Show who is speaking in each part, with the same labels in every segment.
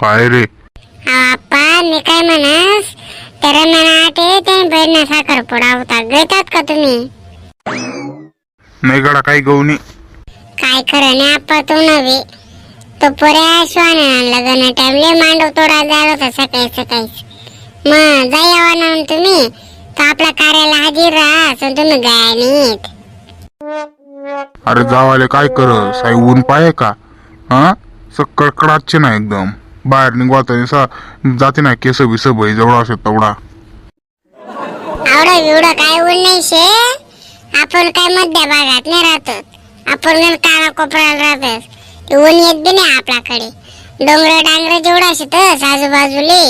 Speaker 1: काय रे?
Speaker 2: आप्पा मी काय म्हणस? तर मनाटे ते पुडा होता गळतात का तुम्ही?
Speaker 1: नाही गडा काही गहू नाही
Speaker 2: काय नाही आप्पा तू नव्हे. तो पोऱ्या श्वाने आणला गण. टाइमले मांडव तोडा जायला होता सकाळी सकाळी. मग जाई यावा ना तुम्ही. तर आपल्या कार्याला हजीर राहा असं तुम्ही गाय नीट.
Speaker 1: अरे जावाले काय कर साई ऊन पाय का? हा? कडकडाचे ना एकदम. बाहेर निघवाता सा जाते ना केस बिस भई जवळ असे तेवढा.
Speaker 2: आवडं काय नाही शे आपण काय मध्य भागात नाही राहतो आपण गण काळा कोपऱ्याला राहतोस ते ऊन येत बी नाही आपल्याकडे. डोंगर डांगर जेवढं असतस आजूबाजूले.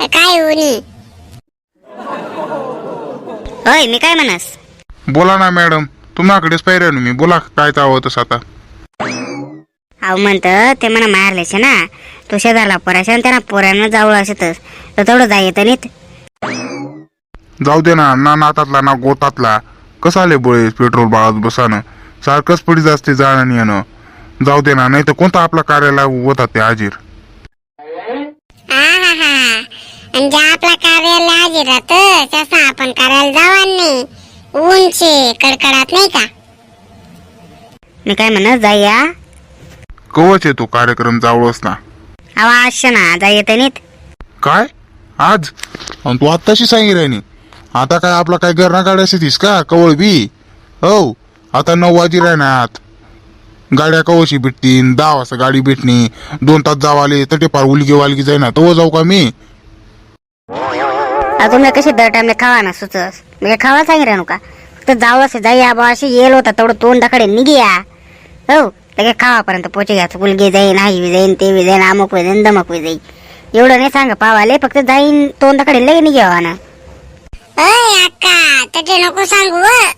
Speaker 2: तर काय ऊनी?
Speaker 3: होय मी काय म्हणस?
Speaker 1: बोला ना मॅडम. तुम्हाकडेच पाहिजे ना मी. बोला काय चावं तसं आता.
Speaker 3: अहो म्हणत ते म्हणा मारल्याचे ना. तो शेजारला पोराशा आणि त्यांना पोरांना जावळ असतच. तर तेवढं जा येतं नीट.
Speaker 1: जाऊ दे ना ना नातातला ना गोतातला. कसं आले बळे पेट्रोल बाळत बसानं? सारखंच पडी असते जाणं आणि येणं जाऊ दे ना नाही तर कोणता आपला कार्याला होता ते हाजीर?
Speaker 2: आहाहा. आणि जे आपल्या कार्याला हजर राहतं तसं आपण कार्याला जावा नाही ऊनचे कडकडात नाही का?
Speaker 3: मी काय म्हणत जा या
Speaker 1: कवच आहे तो कार्यक्रम जावळच ना.
Speaker 3: आश्य ना जा येतं नीट
Speaker 1: काय? आज? तू आत्ताशी सांगितलं आता काय आपला काय घरणा काढायची तीस का? कवळ बी? हो. आता नऊ वाजी राहण्यात गाड्या कवशी भेटतीन दहा वाजता गाडी भेटणी. दोन तास जाव आले तर ते पार उलगी वालगी जाईना. तो जाऊ का मी?
Speaker 3: अहो तुम्ही कशी दर टाइमला खावा ना सुचस. म्हणजे खावा सांगितलं का फक्त जावं असं जा या बा अशी येल होता तेवढं तोंडाकडे निघी या. हो. लगे खावापर्यंत पोचे घ्यायचं मुलगी जाईन आई बी जाईन ते बी जाईन अमुक बी जाईन दमक बी जाईन. एवढं नाही सांगा पावाले फक्त जाईन तोंडाकडे लगे निघी ना.
Speaker 2: अय अक्का तटे नको सांगू हं.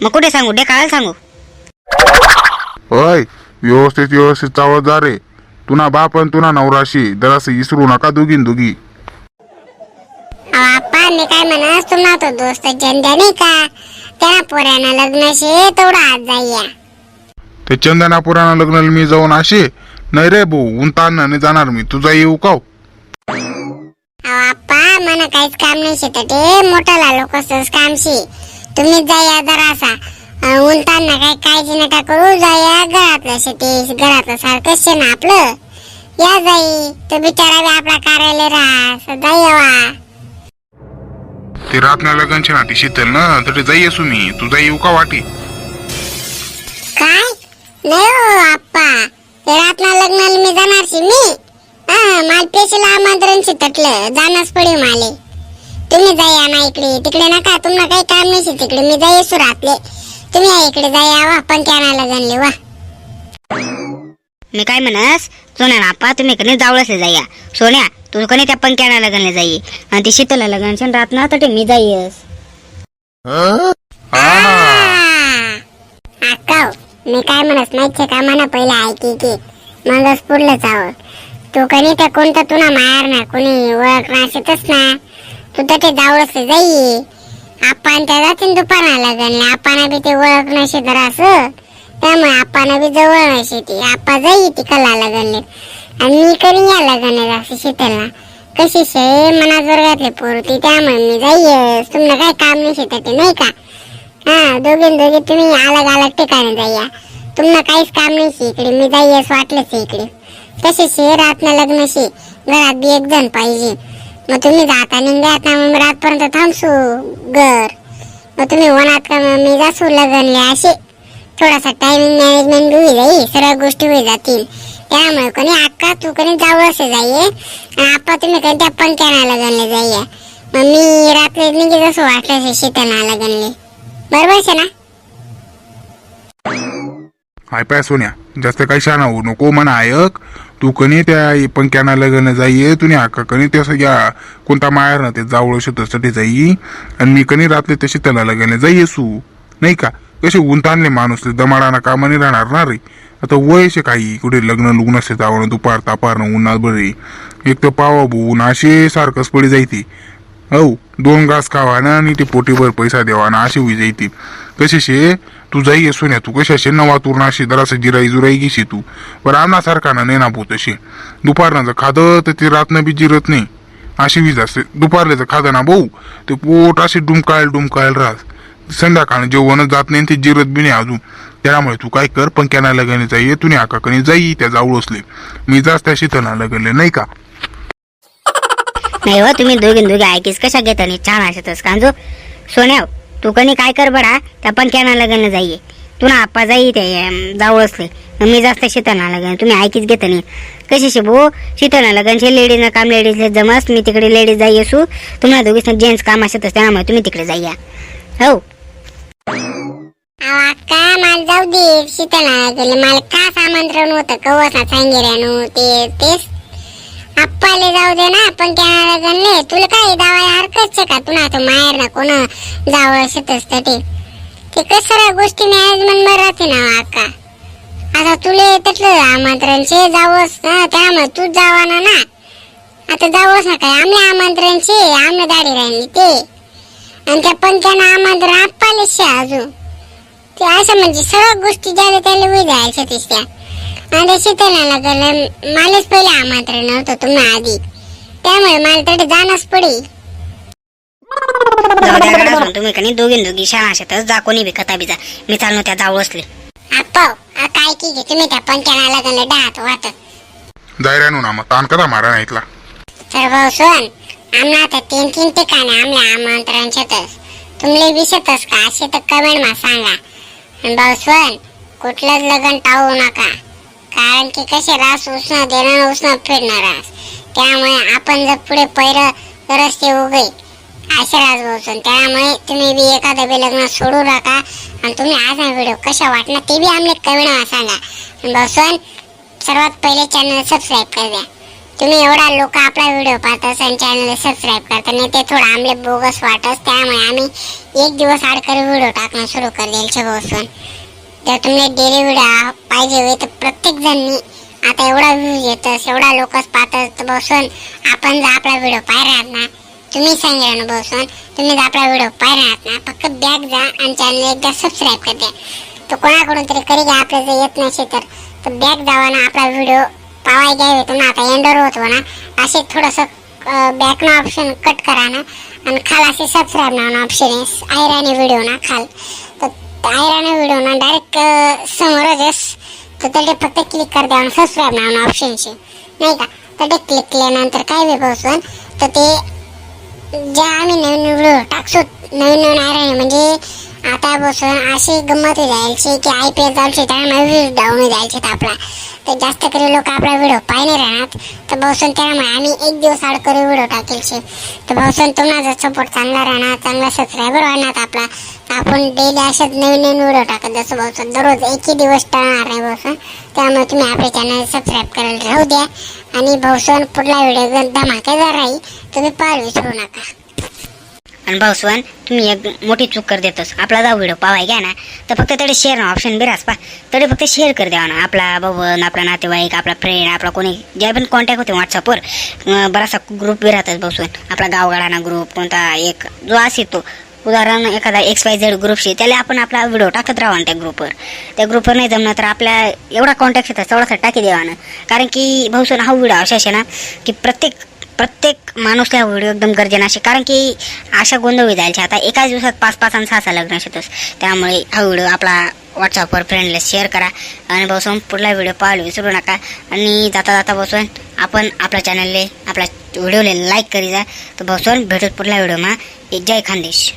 Speaker 3: मग कुठे सांगू? डे काळाला सांगू?
Speaker 1: होय व्यवस्थित व्यवस्थित चावत जा रे. तुना बाप आणि तुना नवराशी जरासं इसरू नका दोघीन दोघी.
Speaker 2: अहो आप्पा मी काय म्हणस तुम्हाला तो दोस्त जंद्या नाही का? त्याला पोऱ्यानं लग्न शे तेवढा आज जाईया.
Speaker 1: ते चंदनापुरानं लग्नाला मी जाऊन असे नाही रे भाऊ ऊन ताण नाही जाणार मी तुझा येऊ का
Speaker 2: आप्पा मला काहीच काम नाही शेतटे मोठाला लोक काम शे? तुम्ही जाया जरासा अं, उंटांना काय काळजी नका करू जाया घरातलं शेती घरातलं सारखंच शे ना आपलं. या जाई तो बिचारा बी आपला कार्यालय राहा असं जाईवा
Speaker 1: ते रातना लग्नचे ना ती शीतल ना तर जाई असू मी तुझा येऊ का वाटी?
Speaker 2: काय? नाही हो आप्पा. ते रातना लग्नाला मी मी? माल पेशीला आमंत्रण शितटलं जाणंच पडे माले. तुम्ही जाया ना इकडे. तिकडे नका तुम्हाला काही काम नाही शे तिकडे. मी जाई सुरातले तुम्ही या इकडे जाया वा पण त्या लग्नले वा.
Speaker 3: मी काय म्हणस? सोन्या आपा तुम्ही कधी जावळस जाईया सोन्या तू कधी त्या पंक्याला लग्नला जाई? आणि ती शीतला लग्न रात ना तर मी जाईयस
Speaker 2: मी काय म्हणत नाही कामाना पहिले पहिला ऐकी की मगच पुढलं जावं तू कणी त्या कोणतं तुला मार ना कोणी ओळख शेतच ना. तू तर ते जावळस जाई. आपण त्या जातीन दुपारला लागले आपण बी ते ओळख शेतर असं त्यामुळे आपण बी जवळ नसे ती आपा जाई ती कलाला लगनले आणि मी कधी या लगन असं शेताला? कशी शे मना जोरगातले पोरती त्यामुळे मी जाईयस तुम्हाला काय काम नाही शेतात नाही का? हा दोघे दोघे तुम्ही अलग अलग ठिकाणी जाया. तुम्हाला काहीच काम नाही शे इकडे. मी जाईयस वाटलंच आहे इकडे. तसे शे रात ना लग्न शे. घरात बी एक जण पाहिजे. मग तुम्ही जाता निघात ना मग रातपर्यंत थांबसू घर. मग तुम्ही वनात का मग मी जासू लग्नले असे. थोडासा टायमिंग मॅनेजमेंट बी होई जाई सर्व गोष्टी होई जातील. त्यामुळे कोणी अक्का तू कोणी जाऊ असे जाईये. आपा आप्पा तुम्ही कधी त्या लग्नले लगनले जाईये. मग मी रात्री निघे जसं वाटलं शेताना लग्नले. बरोबर आहे ना
Speaker 1: हाय पाय सोन्या जास्त काही शाना होऊ नको म्हणा ऐक. तू कणी त्या पंक्याना लग्न जाई तुने आका कणी त्या सगळ्या कोणता मायर ना ते जावळ शेतासाठी जाई आणि मी कनी रात्री त्या शेताला लग्न जाई येसू नाही का? कसे ऊन ताणले माणूस दमाडाना कामाने नाही राहणार ना रे. आता वयशे काही कुठे लग्न लुग्न असते जावं दुपार तापार उन्हात बरे. एक तर पावा ऊन असे सारखंच पडी जायती. हो दोन घास खावा ना आणि ते पोटीभर पैसा देवाना ना अशी होई जाई ती. कशी शे तू जाई असो ना तू कशा शे नवा तूर अशी जरासं जिराई जुराई घेशी तू. पण आमनासारखा ना नाही ना भाऊ तशी. दुपारनं जर खादं तर ते रातनं बी जिरत नाही. अशी वीज असते. दुपारले जर खादं ना भाऊ ते पोट असे डुमकायल डुमकायल राहत. संध्याकाळ जेवणच जात नाही ते जिरत बी नाही अजून. त्यामुळे तू काय कर पण कॅना लगाने जाई तू आकाकडे जाई त्या जाऊ असले. मी जास्त त्या शीतना लगले नाही का?
Speaker 3: नाही हो तुम्ही दोघी दोघी ऐकीस कशा घेता नाही छान असतच कांजो सोन्याव हो, तू कणी काय कर बडा त्या पंक्याना लग्न जाईये. तू ना आप्पा जाई ते जाऊ असले मी जास्त शिताना लग्न तुम्ही ऐकीच घेता नाही कशी शिबू? भो लग्न शे लेडीज काम लेडीज जमस मी तिकडे लेडीज जाई असू. तुम्हाला दोघी जेंट्स काम असत त्यामुळे तुम्ही तिकडे जाईया. हो.
Speaker 2: अहो अक्का मला जाऊ दे शीतला गेले मला का सामंत्रण होतं? कवसा सांगेऱ्यानो ते तेच. आप्पाले जाऊ दे ना पण त्या गणले तुला काय दावा हरकत का? तुला तो माहेर ना कोण जावं शेतच ते. ते कसं गोष्टी मॅनेजमेंटमध्ये राहते ना आका. आता तुले त्यातलं आमंत्रण शे जावंच ना त्यामुळे तूच जावा ना. ना आता जावंच ना काय? आमले आमंत्रण शे आमले दाढी राहिली ते. आणि त्या पंचानं आमंत्रण आप्पाले शे अजून. ते असं म्हणजे सगळ्या गोष्टी ज्याला त्याला वेळ द्यायच्या तिसऱ्या आणि त्या शीतलाला गेलं मलाच पहिले आमंत्रण नव्हतं तुम्ही आधी. त्यामुळे मला तिथे जाणंच पडेल.
Speaker 3: जाऊ द्या गड्या सोन, तुम्ही कणी दोघी दोघी शाळा असतच जा कोणी बी कथा बी जा मी चाललो त्या जावळ असले.
Speaker 2: आप्पाव आ काय की घे तुम्ही त्या पंचानाला गेलं डाहात वाटत.
Speaker 1: जाय राहणू ना मग ताण कदा मारा नाही इथला?
Speaker 2: तर भाऊ सोन आमना आता तीन तीन ठिकाणी आमल्या आमंत्रण शेतस. तुमले विषयतस का? असे तर कमेंट मा सांगा. आणि भाऊ सोन कुठलंच लग्न टाळू नका. कारण की कसे रास उसण देणार उष्ण फिरणार रास त्यामुळे आपण जर पुढे पैर रस्ते उगे असे रास भाऊ त्यामुळे तुम्ही बी एखादं बी लग्न सोडू नका. आणि तुम्ही आज व्हिडिओ कशा वाटणार ते बी आमले कमेंट मा सांगा सर्वात पहिले चॅनल सबस्क्राईब कर द्या. तुम्ही एवढा लोक आपला व्हिडिओ पाहतात आणि चॅनल सबस्क्राईब करतात नाही ते थोडं आमले बोगस वाटत. त्यामुळे आम्ही एक दिवस आडकर व्हिडिओ टाकणं सुरू कर द्यायचे बसून जर तुम्ही डेली व्हिडिओ पाहिजे होय तर प्रत्येक जणनी आता एवढा व्ह्यूज येतस एवढा लोकच पाहतात. बसून आपण जर आपला व्हिडिओ पाय राहत ना तुम्ही सांगितलं ना बसून तुम्ही जर आपला व्हिडिओ पाय राहत ना फक्त बॅग जा आणि चॅनल एकदा सबस्क्राईब कर द्या तर कोणाकडून तरी करी घ्या आपलं जर येत नसेल तर तर बॅग जावा ना आपला व्हिडिओ पावाय घ्यावे तर ना आता एंडर होतो ना असे थोडंसं बॅकनं ऑप्शन कट करा ना. आणि खाल असे सबस्क्राईब ना ऑप्शन आहे. आयराने व्हिडिओ ना खाल. तर आयराने व्हिडिओ ना डायरेक्ट समोरच येस. तर त्याला फक्त क्लिक कर द्या सबस्क्राईब ना ऑप्शनशी नाही का? तर ते क्लिक केल्यानंतर काय वे बसून तर ते ज्या आम्ही नवीन व्हिडिओ टाकसो नवीन नवीन आयराने म्हणजे आता बसून अशी गंमत जायची की आय पी एल जायचे त्यामुळे व्ह्यूज डाऊन जायचे आपला. तर जास्त करी लोक आपला व्हिडिओ पाहिले राहणार तर बसून त्यामुळे आम्ही एक दिवस आड करी व्हिडिओ टाकेलचे तर बसून तुम्हाला जर सपोर्ट चांगला राहणार चांगला सबस्क्रायबर वाढणार आपला आपण डेली अशाच नवीन नवीन व्हिडिओ टाकत असतो भाऊसन दररोज एकही दिवस टाळणार नाही भाऊसन त्यामुळे तुम्ही आपले चॅनल सबस्क्राईब करायला राहू द्या. आणि भाऊसन पुढला व्हिडिओ धमाकेदार राहील. तुम्ही पाहायला विसरू नका.
Speaker 3: आणि भाऊसवन तुम्ही एक मोठी चूक कर देतोस. आपला जाऊ व्हिडिओ पावाय घ्या ना. तर फक्त तरी शेअर ऑप्शन बिरास पा तरी फक्त शेअर कर द्यावा ना. आपला भावन आपला नातेवाईक आपला फ्रेंड आपला कोणी जे पण कॉन्टॅक्ट होते व्हॉट्सअपवर बरासा बराचसा ग्रुप बी राहतात भाऊसवन आपला गावगाडाना ग्रुप कोणता एक जो असे तो. उदाहरण एखादा एक्स वाय झेड ग्रुपशी त्याला आपण आपला व्हिडिओ टाकत राहा ना त्या ग्रुपवर त्या ग्रुपवर नाही जमणार तर आपल्या एवढा कॉन्टॅक्ट येतात तेवढासा टाकी द्यावा ना कारण की भाऊसून हा व्हिडिओ असा असे ना की प्रत्येक प्रत्येक माणूसला हा व्हिडिओ एकदम गरजेनं असे. कारण की अशा गोंधळी जायच्या आता एकाच दिवसात पाच पाच आणि सहा सहा लग्न असतोच त्यामुळे हा व्हिडिओ आपला व्हॉट्सअपवर फ्रेंडला शेअर करा आणि बसून पुढला व्हिडिओ पाहायला विसरू नका. आणि जाता जाता बसून आपण आपल्या चॅनलले आपल्या व्हिडिओला लाईक करी जा. तर बसून भेटत पुढल्या व्हिडिओमा जय खानदेश.